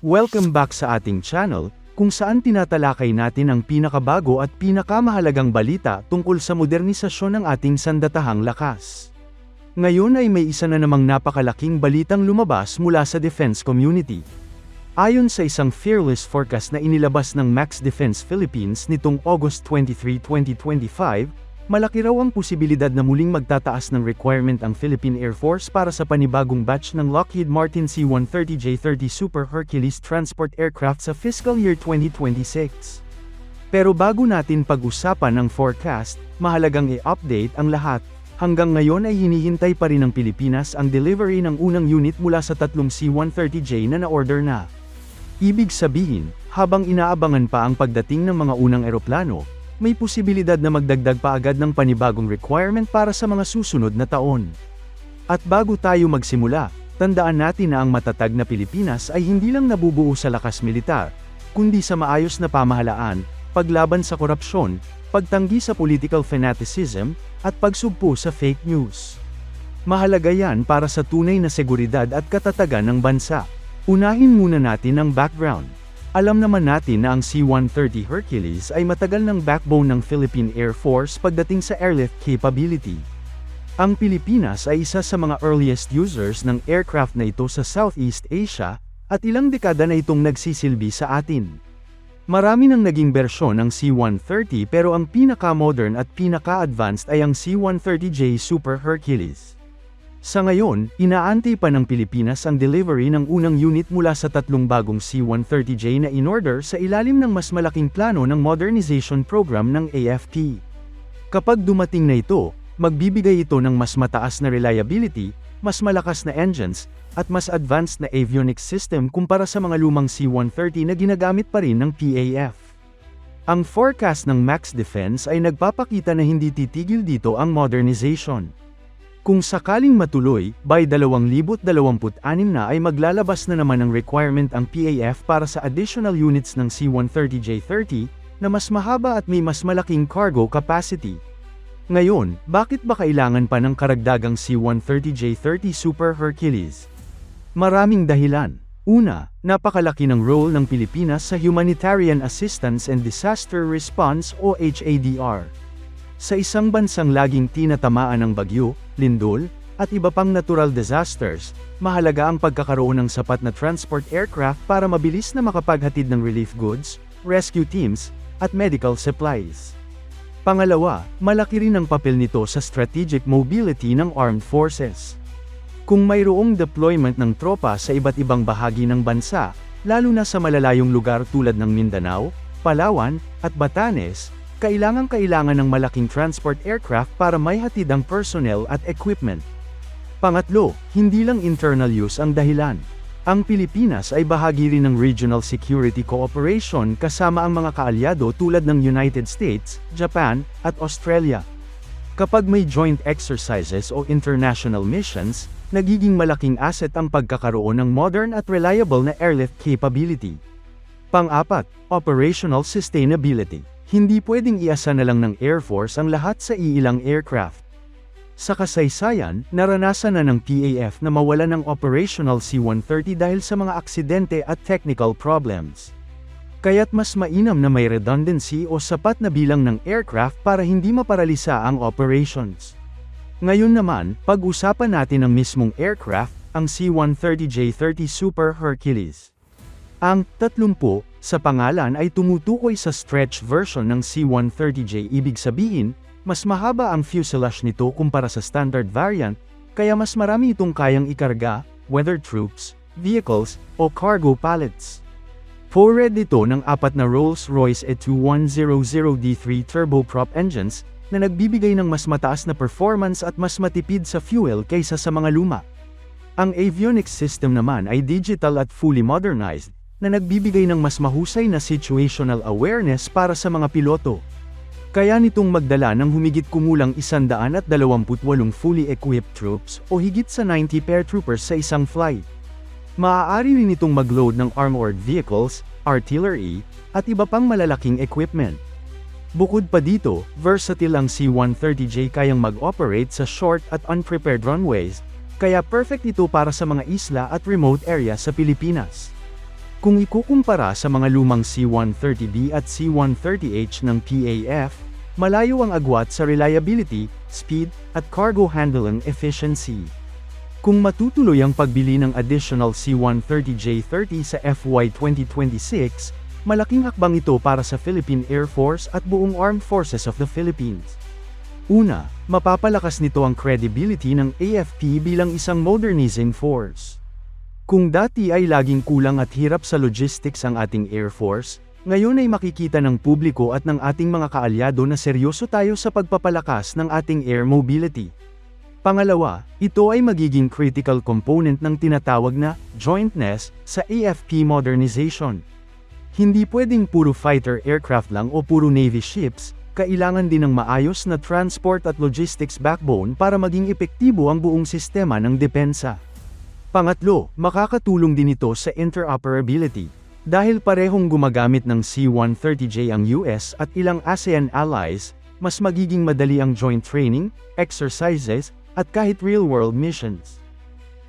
Welcome back sa ating channel, kung saan tinatalakay natin ang pinakabago at pinakamahalagang balita tungkol sa modernisasyon ng ating sandatahang lakas. Ngayon ay may isa na namang napakalaking balitang lumabas mula sa defense community. Ayon sa isang fearless forecast na inilabas ng Max Defense Philippines nitong August 23, 2025, malaki raw ang posibilidad na muling magtataas ng requirement ang Philippine Air Force para sa panibagong batch ng Lockheed Martin C-130J-30 Super Hercules transport aircraft sa fiscal year 2026. Pero bago natin pag-usapan ang forecast, mahalagang i-update ang lahat. Hanggang ngayon ay hinihintay pa rin ng Pilipinas ang delivery ng unang unit mula sa tatlong C-130J na na-order na. Ibig sabihin, habang inaabangan pa ang pagdating ng mga unang eroplano, may posibilidad na magdagdag pa agad ng panibagong requirement para sa mga susunod na taon. At bago tayo magsimula, tandaan natin na ang matatag na Pilipinas ay hindi lang nabubuo sa lakas militar, kundi sa maayos na pamahalaan, paglaban sa korupsyon, pagtanggi sa political fanaticism, at pagsugpo sa fake news. Mahalaga yan para sa tunay na seguridad at katatagan ng bansa. Unahin muna natin ang background. Alam naman natin na ang C-130 Hercules ay matagal ng backbone ng Philippine Air Force pagdating sa airlift capability. Ang Pilipinas ay isa sa mga earliest users ng aircraft na ito sa Southeast Asia, at ilang dekada na itong nagsisilbi sa atin. Marami nang naging bersyon ng C-130 pero ang pinaka-modern at pinaka-advanced ay ang C-130J Super Hercules. Sa ngayon, inaantay pa ng Pilipinas ang delivery ng unang unit mula sa tatlong bagong C-130J na in-order sa ilalim ng mas malaking plano ng modernization program ng AFP. Kapag dumating na ito, magbibigay ito ng mas mataas na reliability, mas malakas na engines, at mas advanced na avionics system kumpara sa mga lumang C-130 na ginagamit pa rin ng PAF. Ang forecast ng Max Defense ay nagpapakita na hindi titigil dito ang modernization. Kung sakaling matuloy, by 2026 na ay maglalabas na naman ng requirement ang PAF para sa additional units ng C-130J30, na mas mahaba at may mas malaking cargo capacity. Ngayon, bakit ba kailangan pa ng karagdagang C-130J30 Super Hercules? Maraming dahilan. Una, napakalaki ng role ng Pilipinas sa Humanitarian Assistance and Disaster Response o HADR. Sa isang bansang laging tinatamaan ng bagyo, lindol, at iba pang natural disasters, mahalaga ang pagkakaroon ng sapat na transport aircraft para mabilis na makapaghatid ng relief goods, rescue teams, at medical supplies. Pangalawa, malaki rin ang papel nito sa strategic mobility ng armed forces. Kung mayroong deployment ng tropa sa iba't ibang bahagi ng bansa, lalo na sa malalayong lugar tulad ng Mindanao, Palawan, at Batanes, kailangang-kailangan ng malaking transport aircraft para may hatid ang personnel at equipment. Pangatlo, hindi lang internal use ang dahilan. Ang Pilipinas ay bahagi rin ng regional security cooperation kasama ang mga kaalyado tulad ng United States, Japan, at Australia. Kapag may joint exercises o international missions, nagiging malaking asset ang pagkakaroon ng modern at reliable na airlift capability. Pang-apat, operational sustainability. Hindi pwedeng iasa na lang ng Air Force ang lahat sa iilang aircraft. Sa kasaysayan, naranasan na ng PAF na mawala ng operational C-130 dahil sa mga aksidente at technical problems. Kaya't mas mainam na may redundancy o sapat na bilang ng aircraft para hindi maparalisa ang operations. Ngayon naman, pag-usapan natin ang mismong aircraft, ang C-130J-30 Super Hercules. Ang 30 sa pangalan ay tumutukoy sa stretch version ng C-130J ibig sabihin, mas mahaba ang fuselage nito kumpara sa standard variant, kaya mas marami itong kayang ikarga, whether troops, vehicles, o cargo pallets. Forward ito ng apat na Rolls-Royce E2100D3 turboprop engines, na nagbibigay ng mas mataas na performance at mas matipid sa fuel kaysa sa mga luma. Ang avionics system naman ay digital at fully modernized, na nagbibigay ng mas mahusay na situational awareness para sa mga piloto. Kaya nitong magdala ng humigit kumulang 128 fully equipped troops o higit sa 90 paratroopers sa isang flight. Maaari rin itong magload ng armored vehicles, artillery, at iba pang malalaking equipment. Bukod pa dito, versatile ang C-130J kayang mag-operate sa short at unprepared runways, kaya perfect ito para sa mga isla at remote area sa Pilipinas. Kung ikukumpara sa mga lumang C-130B at C-130H ng PAF, malayo ang agwat sa reliability, speed, at cargo handling efficiency. Kung matutuloy ang pagbili ng additional C-130J30 sa FY 2026, malaking hakbang ito para sa Philippine Air Force at buong Armed Forces of the Philippines. Una, mapapalakas nito ang credibility ng AFP bilang isang modernizing force. Kung dati ay laging kulang at hirap sa logistics ang ating Air Force, ngayon ay makikita ng publiko at ng ating mga kaalyado na seryoso tayo sa pagpapalakas ng ating air mobility. Pangalawa, ito ay magiging critical component ng tinatawag na jointness sa AFP modernization. Hindi pwedeng puro fighter aircraft lang o puro navy ships, kailangan din ng maayos na transport at logistics backbone para maging epektibo ang buong sistema ng depensa. Pangatlo, makakatulong din ito sa interoperability. Dahil parehong gumagamit ng C-130J ang US at ilang ASEAN allies, mas magiging madali ang joint training, exercises, at kahit real-world missions.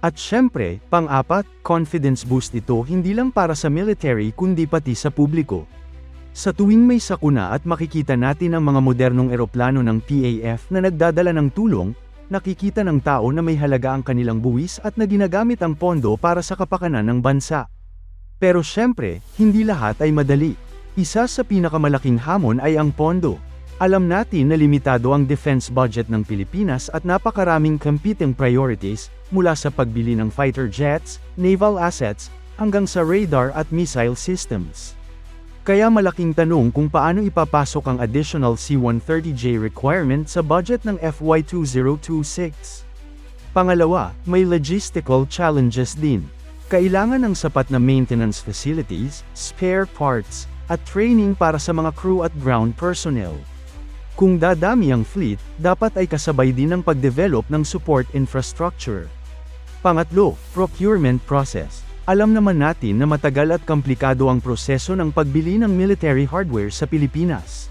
At syempre, pang-apat, confidence boost ito hindi lang para sa military kundi pati sa publiko. Sa tuwing may sakuna at makikita natin ang mga modernong eroplano ng PAF na nagdadala ng tulong, nakikita ng tao na may halaga ang kanilang buwis at na ginagamit ang pondo para sa kapakanan ng bansa. Pero syempre, hindi lahat ay madali. Isa sa pinakamalaking hamon ay ang pondo. Alam natin na limitado ang defense budget ng Pilipinas at napakaraming competing priorities, mula sa pagbili ng fighter jets, naval assets, hanggang sa radar at missile systems. Kaya malaking tanong kung paano ipapasok ang additional C-130J requirement sa budget ng FY 2026. Pangalawa, may logistical challenges din. Kailangan ng sapat na maintenance facilities, spare parts, at training para sa mga crew at ground personnel. Kung dadami ang fleet, dapat ay kasabay din ng pagdevelop ng support infrastructure. Pangatlo, procurement process. Alam naman natin na matagal at komplikado ang proseso ng pagbili ng military hardware sa Pilipinas.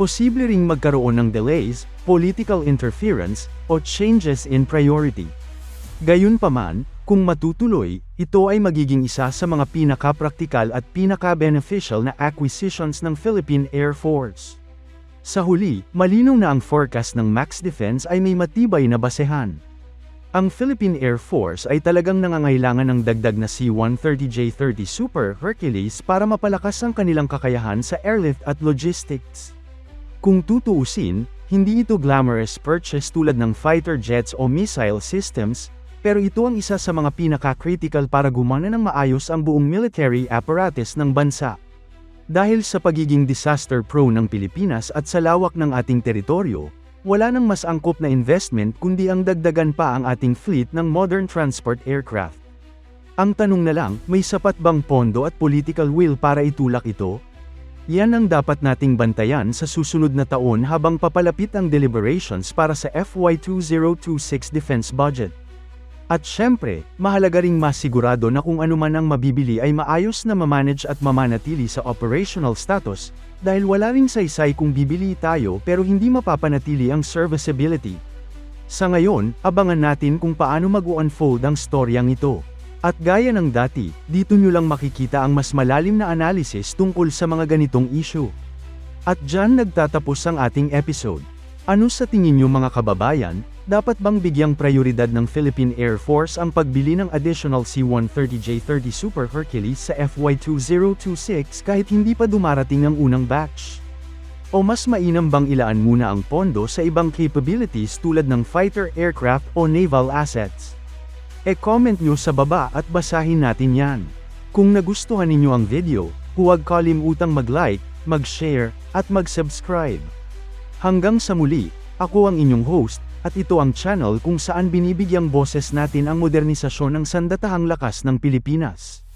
Posible ring magkaroon ng delays, political interference, o changes in priority. Gayunpaman, kung matutuloy, ito ay magiging isa sa mga pinaka-praktikal at pinaka-beneficial na acquisitions ng Philippine Air Force. Sa huli, malinaw na ang forecast ng Max Defense ay may matibay na basehan. Ang Philippine Air Force ay talagang nangangailangan ng dagdag na C-130J-30 Super Hercules para mapalakas ang kanilang kakayahan sa airlift at logistics. Kung tutuusin, hindi ito glamorous purchase tulad ng fighter jets o missile systems, pero ito ang isa sa mga pinaka-critical para gumana ng maayos ang buong military apparatus ng bansa. Dahil sa pagiging disaster-prone ng Pilipinas at sa lawak ng ating teritoryo, wala nang mas angkop na investment kundi ang dagdagan pa ang ating fleet ng modern transport aircraft. Ang tanong na lang, may sapat bang pondo at political will para itulak ito? Yan ang dapat nating bantayan sa susunod na taon habang papalapit ang deliberations para sa FY 2026 defense budget. At syempre, mahalaga ring masigurado na kung ano man ang mabibili ay maayos na mamanage at mamanatili sa operational status, dahil wala ring saysay kung bibili tayo pero hindi mapapanatili ang serviceability. Sa ngayon, abangan natin kung paano mag-unfold ang storyang ito. At gaya ng dati, dito nyo lang makikita ang mas malalim na analysis tungkol sa mga ganitong issue. At dyan nagtatapos ang ating episode. Ano sa tingin nyo mga kababayan, dapat bang bigyang prioridad ng Philippine Air Force ang pagbili ng additional C-130J-30 Super Hercules sa FY 2026 kahit hindi pa dumarating ang unang batch? O mas mainam bang ilaan muna ang pondo sa ibang capabilities tulad ng fighter aircraft o naval assets? E-comment nyo sa baba at basahin natin yan. Kung nagustuhan ninyo ang video, huwag kalimutang mag-like, mag-share, at mag-subscribe. Hanggang sa muli, ako ang inyong host, at ito ang channel kung saan binibigyang boses natin ang modernisasyon ng sandatahang lakas ng Pilipinas.